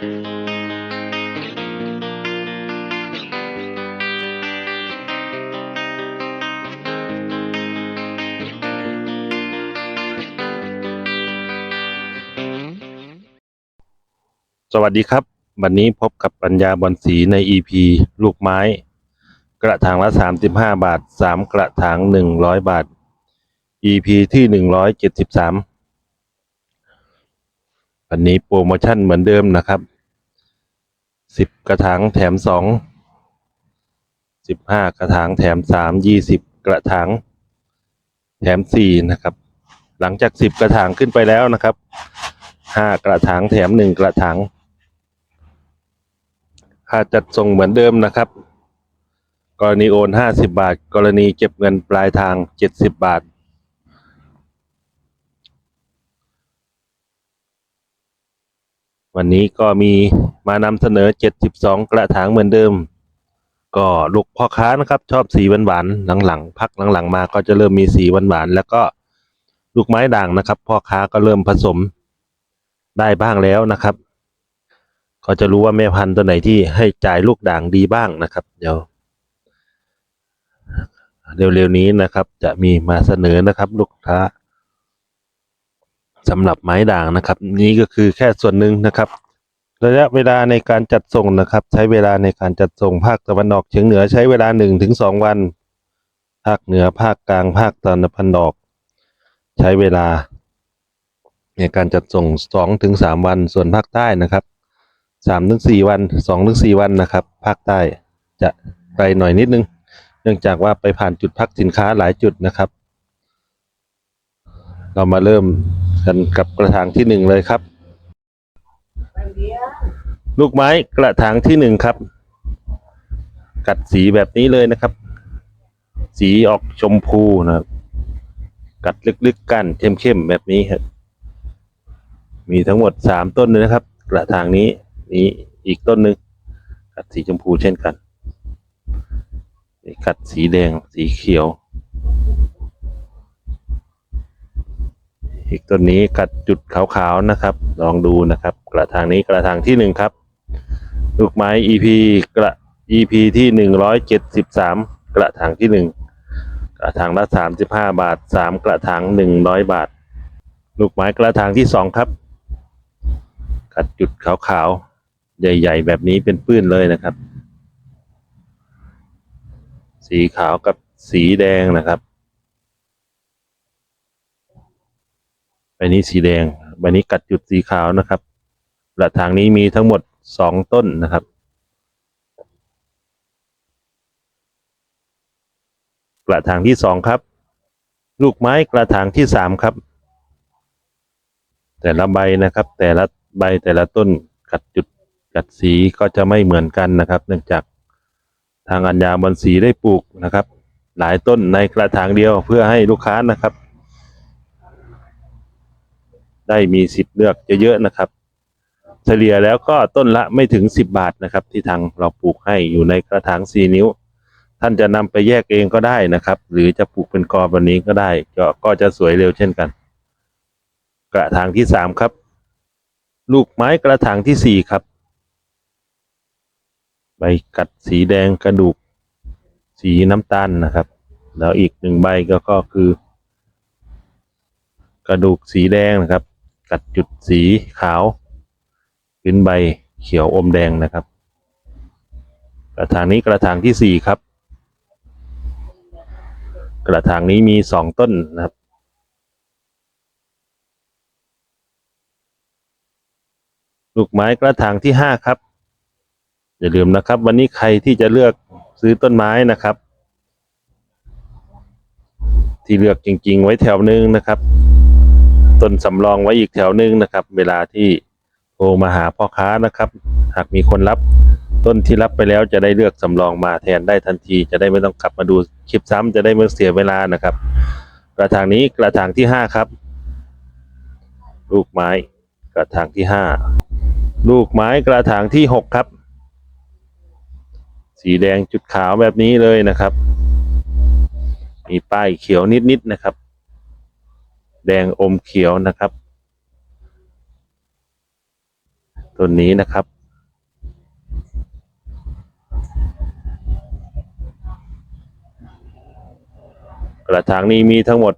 สวัสดีครับ วันนี้พบกับปัญญาบอลสีใน EP ลูกไม้ กระถางละ 35 บาท 3 กระถาง 100 บาท EP ที่ 173 วันนี้โปรโมชั่นเหมือนเดิมนะครับ10กระถางแถม2 15กระถางแถม3 20กระถางแถม4นะครับ หลังจาก10กระถางขึ้นไปแล้วนะครับ5กระถางแถม1กระถางค่าจัดส่งเหมือนเดิมนะครับ กรณีโอนห้าสิบาท กรณีเก็บเงินปลายทางเจ็ดสิบบาท วันนี้ก็มีมานำเสนอเจ็ดสิบสองกระถางเหมือนเดิม ก็ลูกพ่อค้านะครับชอบสีหวานๆหลังๆพักหลังๆ มาก็จะเริ่มมีสีหวานๆแล้วก็ลูกไม้ด่างนะครับ พ่อค้าก็เริ่มผสมได้บ้างแล้วนะครับ ก็จะรู้ว่าแม่พันธุ์ตัวไหนที่ให้จ่ายลูกด่างดีบ้างนะครับ เดี๋ยวเร็วๆนี้นะครับ จะมีมาเสนอนะครับ ลูกค้า สำหรับไม้ด่างนะครับ นี่ก็คือแค่ส่วนหนึ่งนะครับ ระยะเวลาในการจัดส่งนะครับ ใช้เวลาในการจัดส่งภาคตะวันออกเฉียงเหนือใช้เวลาหนึ่งถึงสองวัน ภาคเหนือภาคกลางภาคตะวันออก ใช้เวลา ในการจัดส่งสองถึงสามวัน ส่วนภาคใต้นะครับสามถึงสี่วันสองถึงสี่วันนะครับ ภาคใต้จะไกลหน่อยนิดนึง เนื่องจากว่าไปผ่านจุดพักสินค้าหลายจุดนะครับ เรามาเริ่ม กันกับกระถางที่หนึ่งเลยครับ ลูกไม้กระถางที่หนึ่งครับ กัดสีแบบนี้เลยนะครับ สีออกชมพูนะครับ กัดลึกๆกันเข้มๆแบบนี้ครับมีทั้งหมดสามต้นเลยนะครับ กระถางนี้นี้อีกต้นหนึ่งกัดสีชมพูเช่นกันกัดสีแดงสีเขียว อีกต้นนี้กัดจุดขาวๆนะครับ ลองดูนะครับ กระถางนี้กระถางที่หนึ่งครับ ลูกไม้ EP กระ EP ที่หนึ่งร้อยเจ็ดสิบสามกระถางที่หนึ่งกระถางละสามสิบห้าบาทสามกระถางหนึ่งร้อยบาท ลูกไม้กระถางที่สองครับ กัดจุดขาวๆ ใหญ่ ๆ แบบนี้เป็นปื้นเลยนะครับ สีขาวกับสีแดงนะครับ ใบนี้สีแดงใบนี้กัดจุดสีขาวนะครับกระถางนี้มีทั้งหมดสองต้นนะครับ กระถางที่สองครับ ลูกไม้กระถางที่สามครับ แต่ละใบนะครับ แต่ละใบแต่ละต้นกัดจุดกัดสีก็จะไม่เหมือนกันนะครับ เนื่องจากทางอัญญาบอนสีได้ปลูกนะครับ หลายต้นในกระถางเดียวเพื่อให้ลูกค้านะครับ ได้มีสิทธิ์เลือกเยอะๆนะครับ เฉลี่ยแล้วก็ต้นละไม่ถึงสิบบาทนะครับ ที่ทางเราปลูกให้อยู่ในกระถางสี่นิ้ว ท่านจะนำไปแยกเองก็ได้นะครับ หรือจะปลูกเป็นกอแบบนี้ก็ได้ก็ก็จะสวยเร็วเช่นกัน กระถางที่สามครับ ลูกไม้กระถางที่สี่ครับ ใบกัดสีแดงกระดูก สีน้ำตาลนะครับ แล้วอีกหนึ่งใบก็ก็คือ กระดูกสีแดงนะครับ กัดจุดสีขาวพื้นใบเขียวอมแดงนะครับ กระถางนี้กระถางที่สี่ครับ กระถางนี้มีสองต้นนะครับ ลูกไม้กระถางที่ห้าครับ อย่าลืมนะครับ วันนี้ใครที่จะเลือกซื้อต้นไม้นะครับ ที่เลือกจริง ๆ ไว้แถวหนึ่งนะครับ ต้นสำรองไว้อีกแถวนึงนะครับ เวลาที่โทรมาหาพ่อค้านะครับ หากมีคนรับต้นที่รับไปแล้วจะได้เลือกสำรองมาแทนได้ทันที จะได้ไม่ต้องกลับมาดูคลิปซ้ำจะได้ไม่เสียเวลานะครับ กระถางนี้กระถางที่ห้าครับ ลูกไม้ กระถางที่ห้าลูกไม้กระถางที่หกครับ สีแดงจุดขาวแบบนี้เลยนะครับ มีป้ายเขียวนิดๆนะครับ แดงอมเขียวนะครับตต้นนี้นะครับ กระถางนี้มีทั้งหมด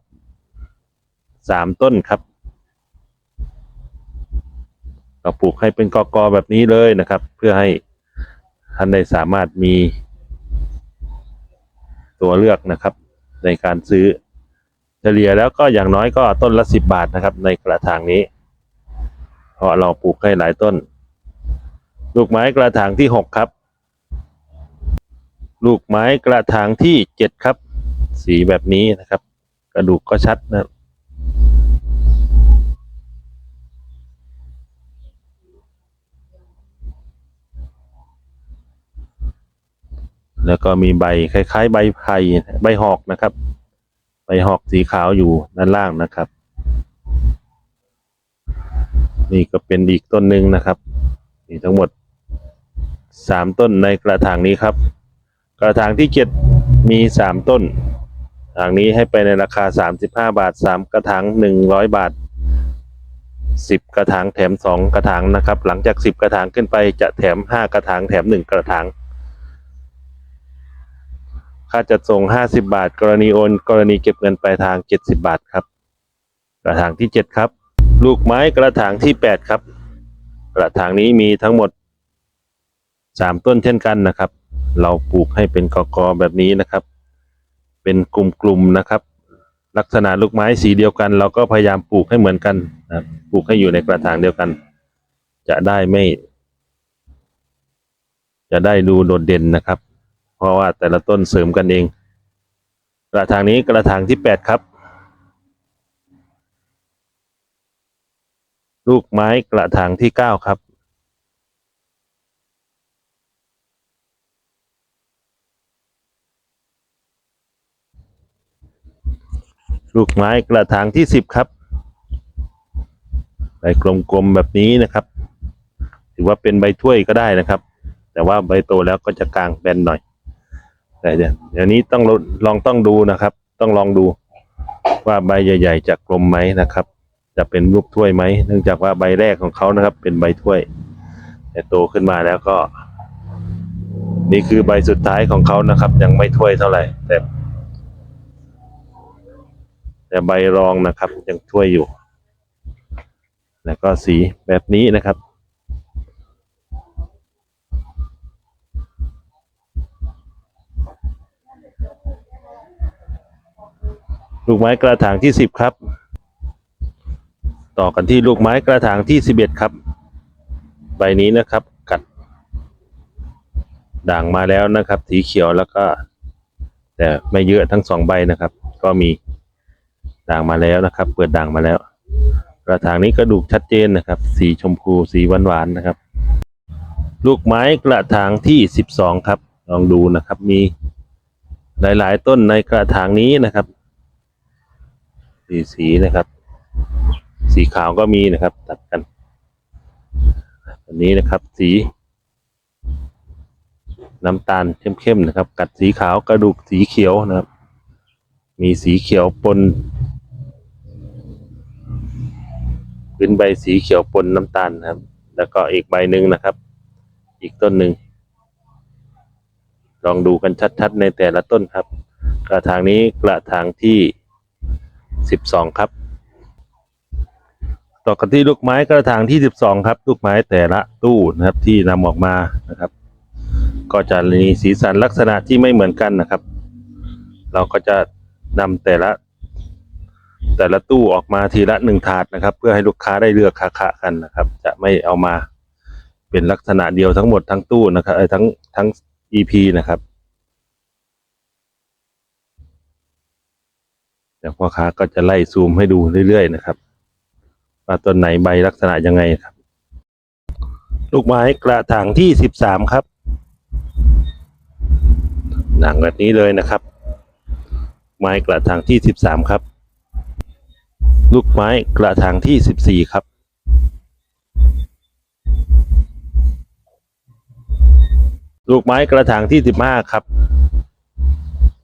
สามต้นครับก็ปลูกให้เป็นกอกอแบบนี้เลยนะครับ เพื่อให้ท่านได้สามารถมีตัวเลือกนะครับ ในการซื้อ เฉลี่ยแล้วก็อย่างน้อยก็ต้นละสิบบาทนะครับ ในกระถางนี้ เพราะเราปลูกให้หลายต้น ลูกไม้กระถางที่หกครับ ลูกไม้กระถางที่เจ็ดครับ สีแบบนี้นะครับ กระดูกก็ชัดนะแล้วก็มีใบคล้ายๆ ใบไผ่ใบหอกนะครับ หอกสีขาวอยู่ด้านล่างนะครับ นี่ก็เป็นอีกต้นหนึ่งนะครับมีทั้งหมดสามต้นในกระถางนี้ครับ กระถางที่เจ็ดมีสามต้นทางนี้ให้ไปในราคาสามสิบห้าบาทสามกระถางหนึ่งร้อยบาทสิบกระถางแถมสองกระถางนะครับ หลังจากสิบกระถางขึ้นไปจะแถมห้ากระถางแถมหนึ่งกระถาง ค่าจัดส่ง 50 บาท กรณีโอน กรณีเก็บเงินปลายทาง 70 บาทครับ กระถางที่ 7 ครับ ลูกไม้กระถางที่ 8 ครับ กระถางนี้มีทั้งหมด 3 ต้นเช่นกันนะครับ เราปลูกให้เป็นกอกอแบบนี้นะครับ เป็นกลุ่มๆนะครับ ลักษณะลูกไม้สีเดียวกัน เราก็พยายามปลูกให้เหมือนกันนะปลูกให้อยู่ในกระถางเดียวกัน จะได้ไม่ จะได้ดูโดดเด่นนะครับ เพราะว่าแต่ละต้นเสริมกันเอง กระถางนี้กระถางที่แปดครับ ลูกไม้กระถางที่เก้าครับ ลูกไม้กระถางที่สิบครับใบกลมๆแบบนี้นะครับ ถือว่าเป็นใบถ้วยก็ได้นะครับ แต่ว่าใบโตแล้วก็จะกลางแบนหน่อย แต่เดี๋ยวนี้ต้องลองลองต้องดูนะครับ ต้องลองดูว่าใบใหญ่ๆจะกลมไหมนะครับ จะเป็นรูปถ้วยไหมเนื่องจากว่าใบแรกของเขานะครับ เป็นใบถ้วย แต่โตขึ้นมาแล้วก็ นี่คือใบสุดท้ายของเขานะครับ ยังไม่ถ้วยเท่าไหร่แต่แต่ใบรองนะครับยังถ้วยอยู่ แล้วก็สีแบบนี้นะครับ ลูกไม้กระถางที่สิบครับ ต่อกันที่ลูกไม้กระถางที่สิบเอ็ดครับ ใบนี้นะครับ กัด ด่างมาแล้วนะครับ สีเขียวแล้วก็ แต่ไม่เยอะทั้งสองใบนะครับ ก็มีด่างมาแล้วนะครับ เปิดด่างมาแล้ว กระถางนี้กระดูกชัดเจนนะครับ สีชมพูสีหวานๆนะครับ ลูกไม้กระถางที่สิบสองครับ ลองดูนะครับ มีหลาย ๆ ต้นในกระถางนี้นะครับ สีสีนะครับ สีขาวก็มีนะครับตัดกัน อันนี้นะครับ สีน้ำตาลเข้มๆนะครับ กัดสีขาวกระดูกสีเขียวนะครับ มีสีเขียวปนพื้นใบสีเขียวปนน้ำตาลนะครับ แล้วก็อีกใบหนึ่งนะครับ อีกต้นหนึ่งลองดูกันชัดๆในแต่ละต้นครับ กระถางนี้กระถางที่ สิบสองครับ ต่อกันที่ลูกไม้กระถางที่สิบสองครับ ลูกไม้แต่ละตู้นะครับที่นำออกมานะครับ ก็จะมีสีสันลักษณะที่ไม่เหมือนกันนะครับ เราก็จะนำแต่ละ แต่ละตู้ออกมาทีละหนึ่งถาดนะครับ เพื่อให้ลูกค้าได้เลือกคาๆกันนะครับ จะไม่เอามาเป็นลักษณะเดียวทั้งหมดทั้งตู้นะครับทั้งทั้ง EP นะครับ เดี๋ยวพ่อค้าก็จะไล่ซูมให้ดูเรื่อยๆนะครับว่าต้นไหนใบลักษณะยังไงครับ ลูกไม้กระถางที่สิบสามครับหนังแบบนี้เลยนะครับ ไม้กระถางที่สิบสามครับ ลูกไม้กระถางที่สิบสี่ครับลูกไม้กระถางที่สิบห้าครับ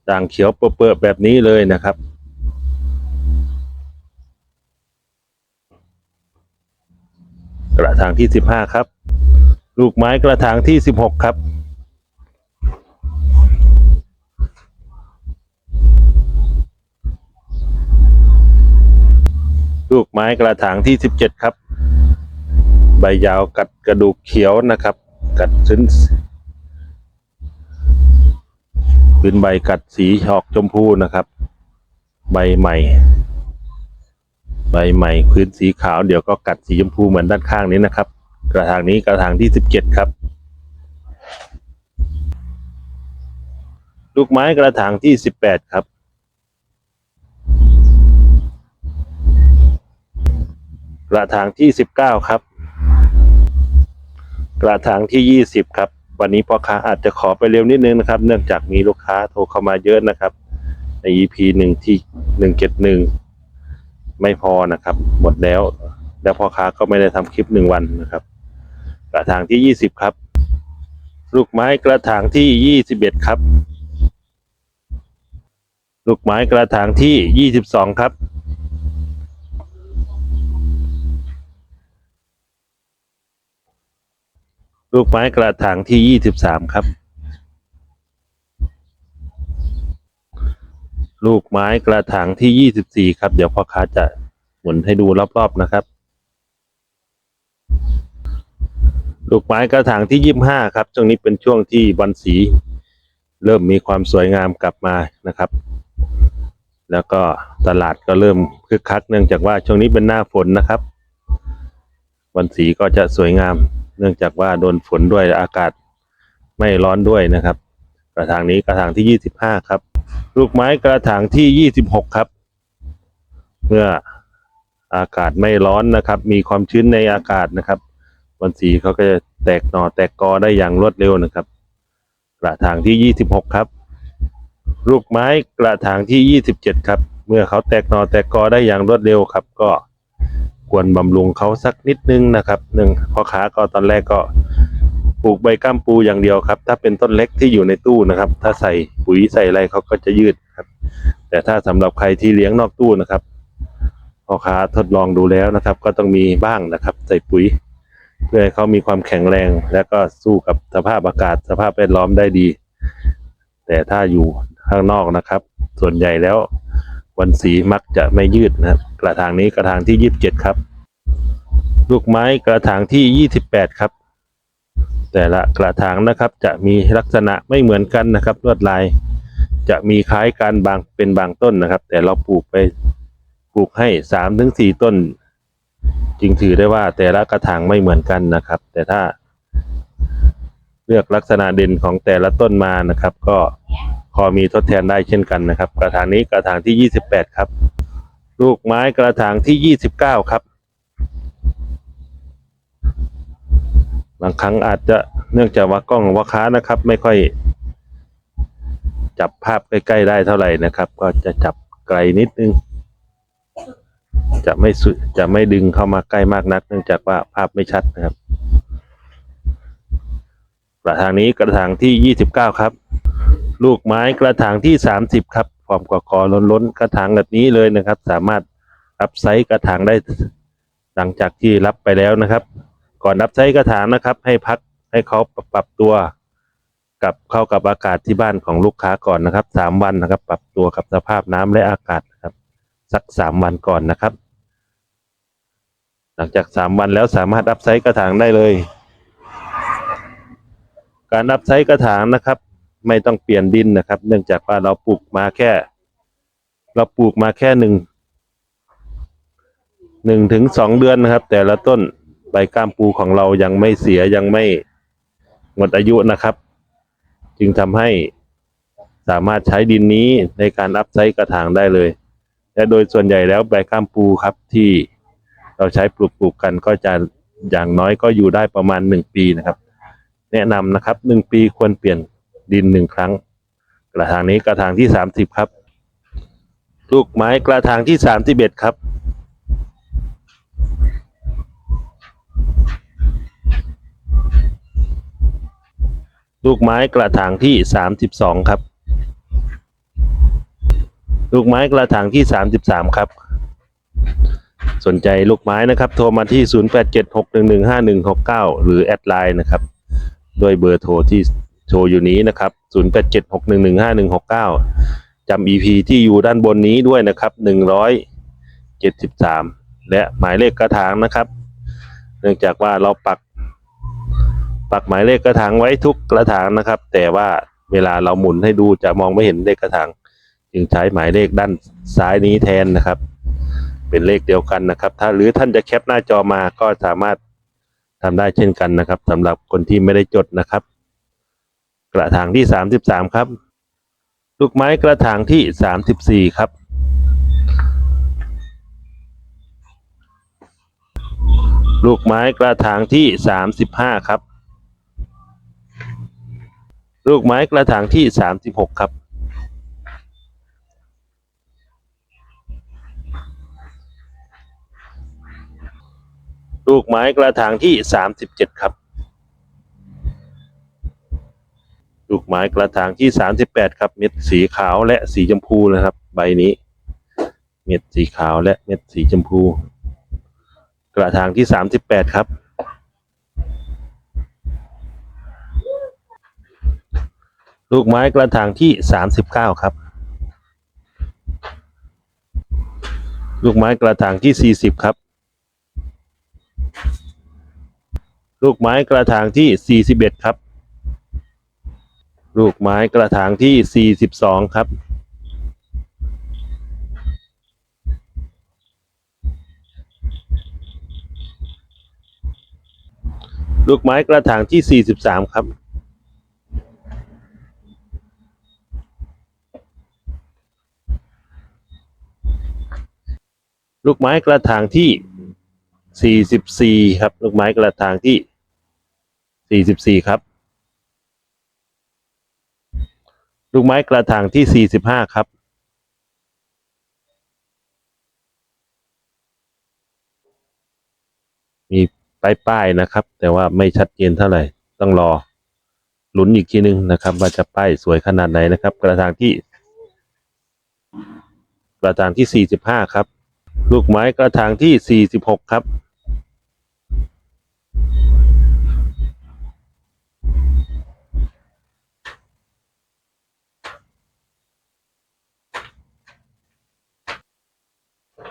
ด่างเขียวเปื้อแบบนี้เลยนะครับ กระถางที่สิบห้าครับ ลูกไม้กระถางที่สิบหกครับ ลูกไม้กระถางที่สิบเจ็ดครับ ใบยาวกัดกระดูกเขียวนะครับ กัดซึ้นพื้นใบกัดสีออกชมพูนะครับ ใบใหม่ ใบใหม่พื้นสีขาวเดี๋ยวก็กัดสีชมพูเหมือนด้านข้างนี้นะครับ กระถางนี้กระถางที่สิบเจ็ดครับ ลูกไม้กระถางที่สิบแปดครับ กระถางที่สิบเก้าครับ กระถางที่ยี่สิบครับ วันนี้พ่อค้าอาจจะขอไปเร็วนิดนึงนะครับ เนื่องจากมีลูกค้าโทรเข้ามาเยอะนะครับ ใน EP หนึ่งที่หนึ่งเจ็ดหนึ่ง ไม่พอนะครับ หมดแล้ว แล้วพ่อค้าก็ไม่ได้ทำคลิปหนึ่งวันนะครับ กระถางที่ยี่สิบครับ ลูกไม้กระถางที่ยี่สิบเอ็ดครับ ลูกไม้กระถางที่ยี่สิบสองครับ ลูกไม้กระถางที่ยี่สิบสามครับ ลูกไม้กระถางที่ยี่สิบสี่ครับ เดี๋ยวพ่อค้าจะหมุนให้ดูรอบๆนะครับ ลูกไม้กระถางที่ยี่บห้าครับ ช่วงนี้เป็นช่วงที่บอลสี เริ่มมีความสวยงามกลับมานะครับ แล้วก็ตลาดก็เริ่มคึกคัก เนื่องจากว่าช่วงนี้เป็นหน้าฝนนะครับบอลสีก็จะสวยงาม เนื่องจากว่าโดนฝนด้วยอากาศไม่ร้อนด้วยนะครับ ระถางนี้กระถางที่ยี่สิบห้าครับ ลูกไม้กระถางที่ยี่สิบหกครับ เมื่ออากาศไม่ร้อนนะครับ มีความชื้นในอากาศนะครับบอนสีเขาก็จะแตกหน่อแตกกอได้อย่างรวดเร็วนะครับ กระถางที่ยี่สิบหกครับ ลูกไม้กระถางที่ยี่สิบเจ็ดครับ เมื่อเขาแตกหน่อแตกกอได้อย่างรวดเร็วครับ ก็ควรบำรุงเขาสักนิดนึงนะครับหนึ่งพ่อค้าก็ตอนแรกก็ ปลูกใบก้ามปูอย่างเดียวครับ ถ้าเป็นต้นเล็กที่อยู่ในตู้นะครับ ถ้าใส่ปุ๋ยใส่อะไรเขาก็จะยืดครับ แต่ถ้าสำหรับใครที่เลี้ยงนอกตู้นะครับพ่อค้าทดลองดูแล้วนะครับ ก็ต้องมีบ้างนะครับ ใส่ปุ๋ย เพื่อให้เขามีความแข็งแรง และก็สู้กับสภาพอากาศสภาพแวดล้อมได้ดี แต่ถ้าอยู่ข้างนอกนะครับ ส่วนใหญ่แล้ว วันสีมักจะไม่ยืดนะครับ กระถางนี้กระถางที่ยี่สิบเจ็ดครับ ลูกไม้กระถางที่ยี่สิบแปดครับ แต่ละกระถางนะครับจะมีลักษณะไม่เหมือนกันนะครับ ลวดลาย จะมีคล้ายกันบางเป็นบางต้นนะครับ แต่เราปลูกไปปลูกให้สามถึงสี่ต้น จึงถือได้ว่าแต่ละกระถางไม่เหมือนกันนะครับ แต่ถ้า เลือกลักษณะเด่นของแต่ละต้นมานะครับ ก็พอมีทดแทนได้เช่นกันนะครับ กระถางนี้กระถางที่ยี่สิบแปดครับ ลูกไม้กระถางที่ยี่สิบเก้าครับ บางครั้งอาจจะเนื่องจากว่ากล้องว่าค้านะครับ ไม่ค่อย จับภาพใกล้ๆได้เท่าไหร่นะครับ ก็จะจับไกลนิดนึง จะไม่สุจะไม่ดึงเข้ามาใกล้มากนัก เนื่องจากว่าภาพไม่ชัดนะครับกระถางนี้กระถางที่ยี่สิบเก้าครับ ลูกไม้กระถางที่สามสิบครับความกว่ากอล้นๆกระถางแบบนี้เลยนะครับ สามารถรับไซส์กระถางได้หลังจากที่รับไปแล้วนะครับ ก่อนรับไซส์กระถางนะครับ ให้พักให้เขาปรับตัวกับเข้ากับอากาศที่บ้านของลูกค้าก่อนนะครับสามวันนะครับ ปรับตัวกับสภาพน้ำและอากาศนะครับ สักสามวันก่อนนะครับ หลังจากสามวันแล้วสามารถรับไซส์กระถางได้เลย การรับไซส์กระถางนะครับ ไม่ต้องเปลี่ยนดินนะครับ เนื่องจากว่าเราปลูกมาแค่ เราปลูกมาแค่หนึ่งหนึ่งถึงสองเดือนนะครับ แต่ละต้น ใบก้ามปูของเรายังไม่เสียยังไม่หมดอายุนะครับ จึงทำให้สามารถใช้ดินนี้ในการอัพไซส์กระถางได้เลย และโดยส่วนใหญ่แล้วใบก้ามปูครับที่เราใช้ปลูกปลูกกันก็จะอย่างน้อยก็อยู่ได้ประมาณหนึ่งปีนะครับ แนะนำนะครับหนึ่งปีควรเปลี่ยนดินหนึ่งครั้ง กระถางนี้กระถางที่สามสิบครับ ลูกไม้กระถางที่สามสิบเอ็ดครับ ลูกไม้กระถางที่สามสิบสองครับ ลูกไม้กระถางที่สามสิบสามครับ สนใจลูกไม้นะครับโทรมาที่0876115169หรือแอดไลน์นะครับด้วยเบอร์โทรที่โชว์อยู่นี้นะครับ0876115169จำ EP ที่อยู่ด้านบนนี้ด้วยนะครับ173และหมายเลขกระถางนะครับ เนื่องจากว่าเราปัก ปักหมายเลขกระถางไว้ทุกกระถางนะครับ แต่ว่าเวลาเราหมุนให้ดูจะมองไม่เห็นเลขกระถางจึงใช้หมายเลขด้านซ้ายนี้แทนนะครับ เป็นเลขเดียวกันนะครับ ถ้าหรือท่านจะแคปหน้าจอมาก็สามารถทำได้เช่นกันนะครับสำหรับคนที่ไม่ได้จดนะครับ กระถางที่สามสิบสามครับ ลูกไม้กระถางที่สามสิบสี่ครับลูกไม้กระถางที่สามสิบห้าครับ ลูกไม้กระถางที่สามสิบหกครับ ลูกไม้กระถางที่สามสิบเจ็ดครับ ลูกไม้กระถางที่สามสิบแปดครับ เม็ดสีขาวและสีชมพูนะครับ ใบนี้ เม็ดสีขาวและเม็ดสีชมพู กระถางที่สามสิบแปดครับ ลูกไม้กระถางที่สามสิบเก้าครับ ลูกไม้กระถางที่สี่สิบครับ ลูกไม้กระถางที่41ครับ ลูกไม้กระถางที่42ครับ ลูกไม้กระถางที่43ครับ ลูกไม้กระถางที่ 44 ครับ ลูกไม้กระถางที่ 44 ครับ ลูกไม้กระถางที่ 45 ครับ มีป้ายๆนะครับ แต่ว่าไม่ชัดเจนเท่าไหร่ต้องรอลุ้นอีกทีนึงนะครับ ว่าจะป้ายสวยขนาดไหนนะครับ กระถางที่ กระถางที่ 45 ครับ ลูกไม้กระถางที่ 46 ครับ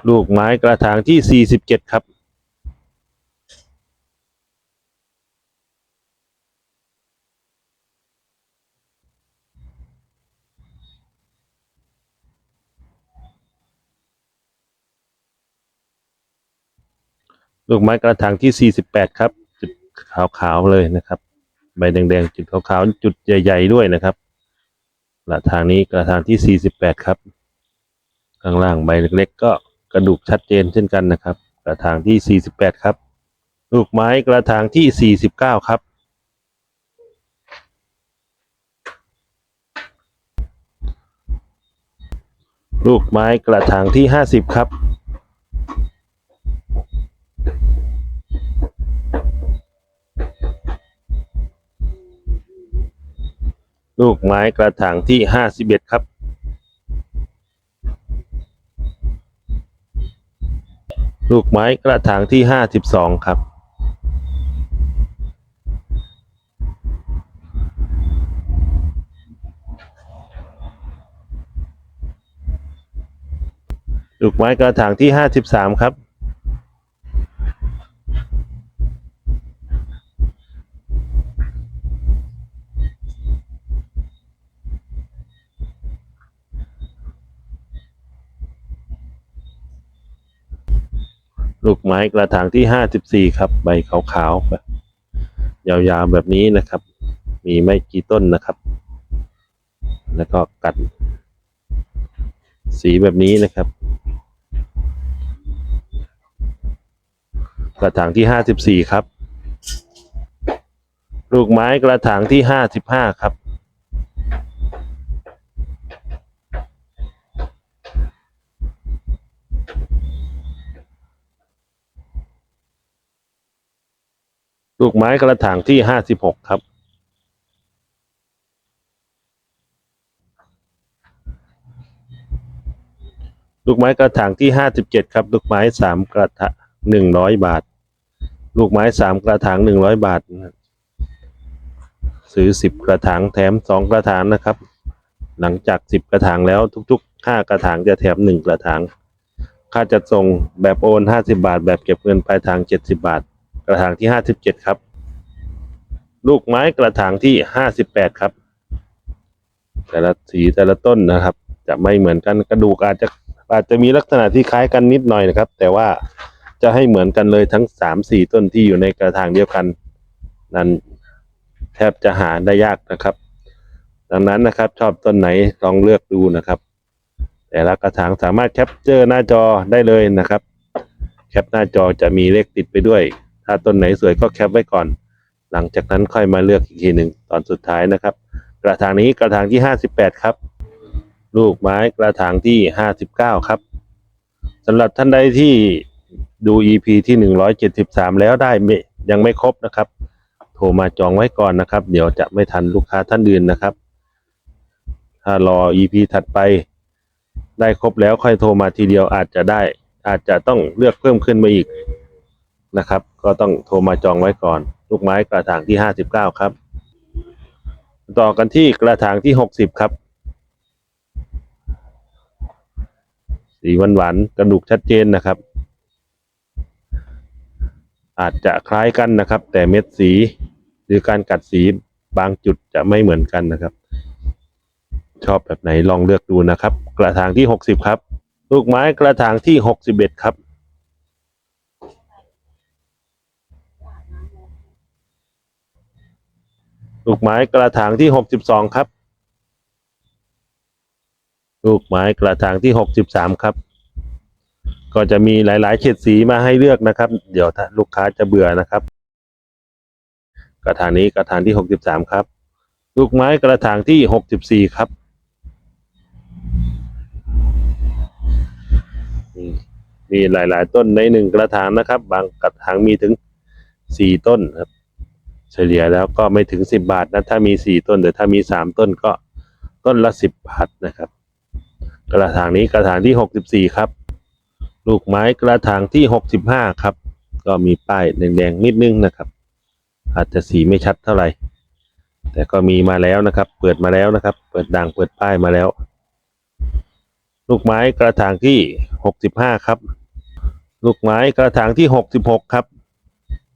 ลูกไม้กระถางที่ 47 ครับ ลูกไม้กระถางที่ 48 ครับ จุดขาวๆเลยนะครับ ใบแดงๆ จุดขาวๆ จุดใหญ่ ๆ ด้วยนะครับกระถางนี้กระถางที่ 48 ครับ ข้างล่างใบเล็กๆ ก็กระดูกชัดเจนเช่นกันนะครับ กระถางที่ 48 ครับ ลูกไม้กระถางที่ 49 ครับลูกไม้กระถางที่ 50 ครับ ลูกไม้กระถางที่51ครับ ลูกไม้กระถางที่52ครับ ลูกไม้กระถางที่53ครับ ลูกไม้กระถางที่54ครับ ใบขาวๆแบบยาวๆแบบนี้นะครับ มีไม่กี่ต้นนะครับ แล้วก็กัด สีแบบนี้นะครับ กระถางที่54ครับ ลูกไม้กระถางที่55ครับ ลูกไม้กระถางที่56ครับลลูกไม้กระถางที่ห้าสิบเจ็ดครับ ลูกไม้สามกระถางหนึ่งร้อยบาท ลูกไม้สามกระถางหนึ่งร้อยบาท ซื้อสิบกระถางแถมสองกระถางนะครับ หลังจากสิบกระถางแล้วทุกๆห้ากระถางจะแถมหนึ่งกระถาง ค่าจัดส่งแบบโอนห้าสิบาท แบบเก็บเงินปลายทางเจ็ดสิบาท กระถางที่ห้าสิบเจ็ดครับ ลูกไม้กระถางที่ห้าสิบแปดครับ แต่ละสีแต่ละต้นนะครับ จะไม่เหมือนกันกระดูกอาจจะอาจจะมีลักษณะที่คล้ายกันนิดหน่อยนะครับ แต่ว่าจะให้เหมือนกันเลยทั้งสามสี่ต้นที่อยู่ในกระถางเดียวกัน นั้นแทบจะหาได้ยากนะครับ ดังนั้นนะครับชอบต้นไหนลองเลือกดูนะครับ แต่ละกระถางสามารถแคปเจอร์หน้าจอได้เลยนะครับ แคปหน้าจอจะมีเลขติดไปด้วย ถ้าต้นไหนสวยก็แคปไว้ก่อน หลังจากนั้นค่อยมาเลือกอีกทีหนึ่งตอนสุดท้ายนะครับ กระถางนี้กระถางที่ห้าสิบแปดครับ ลูกไม้กระถางที่ห้าสิบเก้าครับสำหรับท่านใดที่ดู EP ที่หนึ่งร้อยเจ็ดสิบสามแล้วได้ไม่ยังไม่ครบนะครับ โทรมาจองไว้ก่อนนะครับ เดี๋ยวจะไม่ทันลูกค้าท่านอื่นนะครับ ถ้ารอ EP ถัดไป ได้ครบแล้วค่อยโทรมาทีเดียวอาจจะได้ อาจจะต้องเลือกเพิ่มขึ้นมาอีก นะครับ ก็ต้องโทรมาจองไว้ก่อน ลูกไม้กระถางที่ห้าสิบเก้าครับ ต่อกันที่กระถางที่หกสิบครับ สีหวานหวานกระดูกชัดเจนนะครับ อาจจะคล้ายกันนะครับ แต่เม็ดสีหรือการกัดสีบางจุดจะไม่เหมือนกันนะครับ ชอบแบบไหนลองเลือกดูนะครับ กระถางที่หกสิบครับ ลูกไม้กระถางที่หกสิบเอ็ดครับ ลูกไม้กระถางที่หกสิบสองครับ ลูกไม้กระถางที่หกสิบสามครับ ก็จะมีหลาย ๆ เฉดสีมาให้เลือกนะครับ เดี๋ยวลูกค้าจะเบื่อนะครับ กระถางนี้กระถางที่หกสิบสามครับ ลูกไม้กระถางที่หกสิบสี่ครับมีหลาย ๆ ต้นในหนึ่งกระถางนะครับ บางกระถางมีถึงสี่ต้นครับ เฉลี่ยแล้วก็ไม่ถึงสิบบาทนะถ้ามีสี่ต้นแต่ถ้ามีสามต้นก็ต้นละสิบบาทนะครับ กระถางนี้กระถางที่หกสิบสี่ครับ ลูกไม้กระถางที่หกสิบห้าครับ ก็มีป้ายแดงๆนิดนึงนะครับ อาจจะสีไม่ชัดเท่าไหร่ แต่ก็มีมาแล้วนะครับ เปิดมาแล้วนะครับ เปิดด่างเปิดป้ายมาแล้ว ลูกไม้กระถางที่หกสิบห้าครับ ลูกไม้กระถางที่หกสิบหกครับ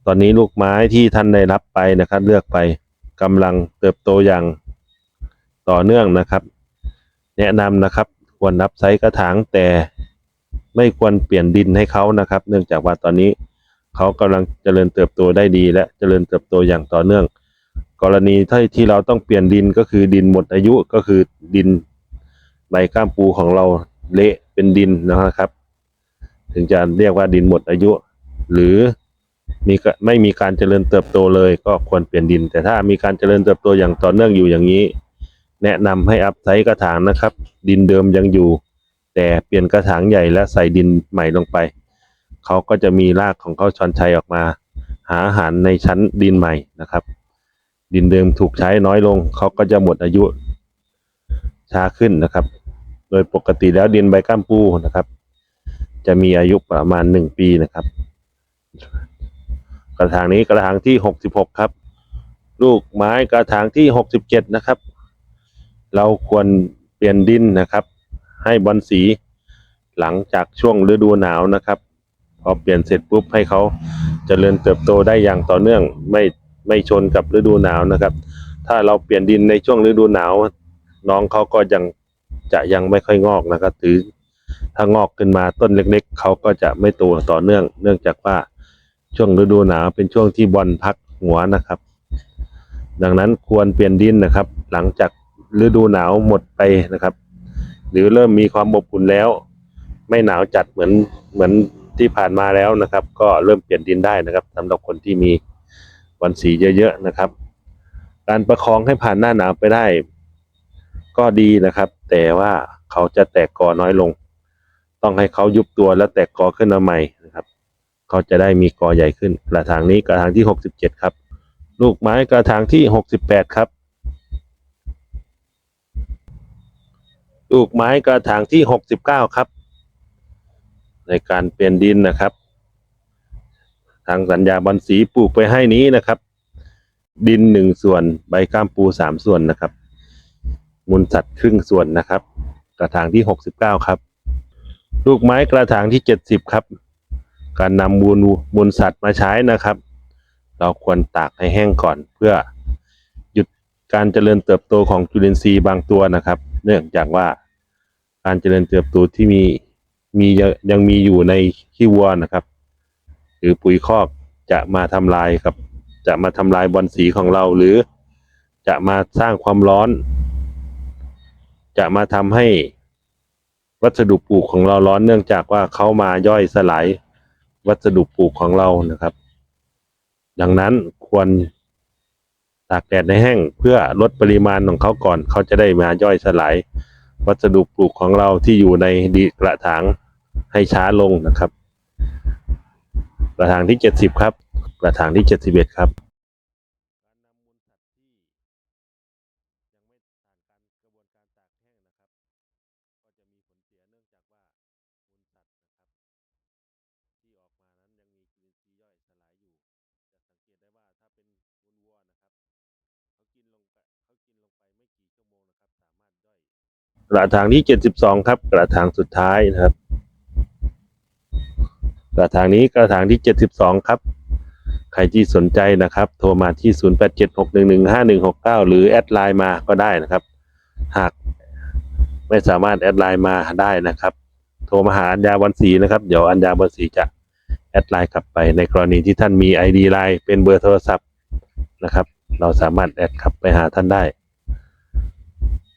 ตอนนี้ลูกไม้ที่ท่านได้รับไปนะครับ เลือกไปกำลังเติบโตอย่างต่อเนื่องนะครับ แนะนำนะครับควรรับไซส์กระถางแต่ไม่ควรเปลี่ยนดินให้เขานะครับ เนื่องจากว่าตอนนี้เขากำลังเจริญเติบโตได้ดี และเจริญเติบโตอย่างต่อเนื่อง กรณีที่ที่เราต้องเปลี่ยนดินก็คือดินหมดอายุก็คือดินใบก้ามปูของเราเละเป็นดินนะครับ ถึงจะเรียกว่าดินหมดอายุ หรือ มีไม่มีการเจริญเติบโตเลยก็ควรเปลี่ยนดิน แต่ถ้ามีการเจริญเติบโตอย่างต่อเนื่องอยู่อย่างนี้ แนะนำให้อัพไซส์กระถางนะครับ ดินเดิมยังอยู่ แต่เปลี่ยนกระถางใหญ่และใส่ดินใหม่ลงไป เขาก็จะมีรากของเขาชอนชัยออกมา หาอาหารในชั้นดินใหม่นะครับ ดินเดิมถูกใช้น้อยลง เขาก็จะหมดอายุช้าขึ้นนะครับ โดยปกติแล้วดินใบก้ามปูนะครับ จะมีอายุประมาณหนึ่งปีนะครับ กระถางนี้กระถางที่หกสิบหกครับ ลูกไม้กระถางที่หกสิบเจ็ดนะครับ เราควรเปลี่ยนดินนะครับ ให้บอลสีหลังจากช่วงฤดูหนาวนะครับ พอเปลี่ยนเสร็จปุ๊บให้เขาเจริญเติบโตได้อย่างต่อเนื่องไม่ไม่ชนกับฤดูหนาวนะครับ ถ้าเราเปลี่ยนดินในช่วงฤดูหนาว น้องเขาก็ยังจะยังไม่ค่อยงอกนะครับถือถ้างอกขึ้นมาต้นเล็ก ๆเขาก็จะไม่โตต่อเนื่อง เนื่องจากว่า ช่วงฤดูหนาวเป็นช่วงที่บอลพักหัวนะครับ ดังนั้นควรเปลี่ยนดินนะครับ หลังจากฤดูหนาวหมดไปนะครับ หรือเริ่มมีความอบอุ่นแล้ว ไม่หนาวจัดเหมือนเหมือนที่ผ่านมาแล้วนะครับ ก็เริ่มเปลี่ยนดินได้นะครับสำหรับคนที่มีวันสีเยอะๆนะครับ การประคองให้ผ่านหน้าหนาวไปได้ ก็ดีนะครับ แต่ว่าเขาจะแตกกอน้อยลง ต้องให้เขายุบตัวแล้วแตกกอขึ้นมาใหม่ นะครับเขาจะได้มีกอใหญ่ขึ้น กระถางนี้กระถางที่หกสิบเจ็ดครับ ลูกไม้กระถางที่หกสิบแปดครับ ลูกไม้กระถางที่หกสิบเก้าครับ ในการเปลี่ยนดินนะครับ ทางสัญญาบอลสีปลูกไปให้นี้นะครับ ดินหนึ่งส่วนใบก้ามปูสามส่วนนะครับ มูลสัตว์ครึ่งส่วนนะครับ กระถางที่หกสิบเก้าครับ ลูกไม้กระถางที่เจ็ดสิบครับ การนำมูลมูลสัตว์มาใช้นะครับ เราควรตากให้แห้งก่อน เพื่อหยุดการเจริญเติบโตของจุลินทรีย์บางตัวนะครับ เนื่องจากว่าการเจริญเติบโตที่มีมียังยังมีอยู่ในขี้วัวนะครับ หรือปุ๋ยคอกจะมาทำลายครับ จะมาทำลายบอลสีของเราหรือจะมาสร้างความร้อน จะมาทำให้วัสดุปลูกของเราร้อนเนื่องจากว่าเขามาย่อยสลาย วัสดุปลูกของเรานะครับ ดังนั้นควรตากแดดให้แห้งเพื่อลดปริมาณของเขาก่อน เขาจะได้มาย่อยสลาย วัสดุปลูกของเราที่อยู่ในดีกระถางให้ช้าลงนะครับ กระถางที่เจ็ดสิบครับ กระถางที่เจ็ดสิบเอ็ดครับ ระถางที่เจ็ดสิบสองครับ กระถางสุดท้ายนะครับ กระถางนี้กระถางที่เจ็ดสิบสองครับ ใครที่สนใจนะครับ โทรมาที่ศูนย์แปดเจ็ดหกหนึ่งหนึ่งห้าหนึ่งหกเก้าหรือแอดไลน์มาก็ได้นะครับ หากไม่สามารถแอดไลน์มาได้นะครับ โทรมาหาอัญญาวันศรีนะครับ เดี๋ยวอัญญาวันศรีจะแอดไลน์กลับไป ในกรณีที่ท่านมี ID ไลน์เป็นเบอร์โทรศัพท์นะครับ เราสามารถแอดขับไปหาท่านได้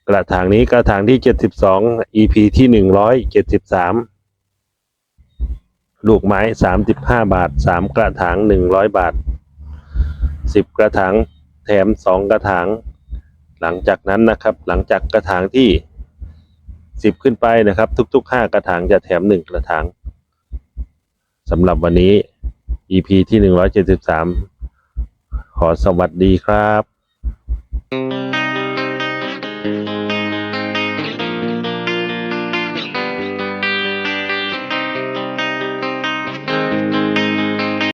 กระถางนี้กระถางที่เจ็ดสิบสอง EP ที่หนึ่งร้อยเจ็ดสิบสามลูกไม้สามสิบห้าบาทสามกระถางหนึ่งร้อยบาทสิบกระถางแถมสองกระถาง หลังจากนั้นนะครับ หลังจากกระถางที่สิบขึ้นไปนะครับ ทุกๆห้ากระถางจะแถมหนึ่งกระถางสำหรับวันนี้ EP ที่หนึ่งร้อยเจ็ดสิบสามขอสวัสดีครับ